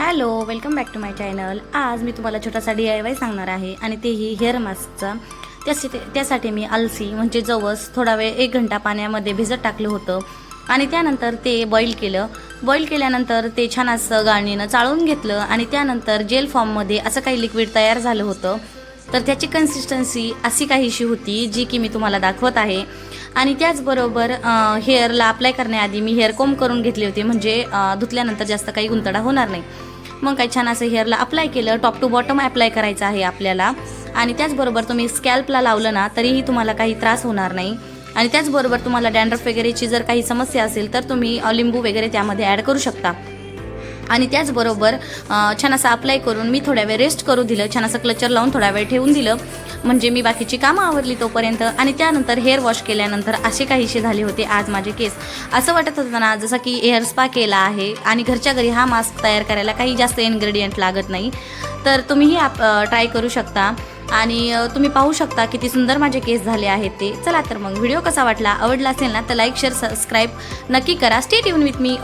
Hello welcome back to my channel आज मी तुम्हाला छोटासा डी आय वाय सांगणार आहे आणि तेही हेअर मास्कचा त्यासाठी त्यासाठी मी अलसी म्हणजे जवस थोडा वेळ एक घंटा पाण्यामध्ये भिजत टाकलं होतं. आणि त्यानंतर ते बॉईल केलं. बॉईल केल्यानंतर ते छान असं गाळणीनं चाळून घेतलं आणि त्यानंतर जेल फॉर्ममध्ये असं काही लिक्विड तयार झालं होतं. तर त्याची कन्सिस्टन्सी अशी काहीशी होती जी की मी तुम्हाला दाखवत आहे. आणि त्याचबरोबर हेअरला अप्लाय करण्याआधी मी हेअर कोम करून घेतली होती म्हणजे धुतल्यानंतर जास्त काही गुंतडा होणार नाही. मग काही छान असं हेअरला अप्लाय केलं टॉप टू बॉटम अप्लाय करायचं आहे आपल्याला. आणि त्याचबरोबर तुम्ही स्कॅल्पला लावलं ना तरीही तुम्हाला काही त्रास होणार नाही. आणि त्याचबरोबर तुम्हाला डॅन्ड्रफ वगैरेची जर काही समस्या असेल तर तुम्ही लिंबू वगैरे त्यामध्ये ॲड करू शकता. आणि त्याचबरोबर छान असं अप्लाय करून मी थोड्या वेळ रेस्ट करू दिलं. छान असं क्लचर लावून थोडा वेळ ठेवून दिलं. म्हणजे मी बाकीची कामं आवरली तोपर्यंत. आणि त्यानंतर हेअर वॉश केल्यानंतर असे काहीसे झाले होते आज माझे केस असं वाटत होतं ना जसं की हेअर स्पा केला आहे आणि घरच्या घरी हा मास्क तयार करायला काही जास्त इन्ग्रेडियंट लागत नाही तर तुम्हीही आप ट्राय करू शकता. आणि तुम्ही पाहू शकता किती सुंदर माझे केस झाले आहेत ते. चला तर मग व्हिडिओ कसा वाटला आवडला असेल ना तर लाईक शेअर सबस्क्राईब नक्की करा. स्टेट येऊन विथ मी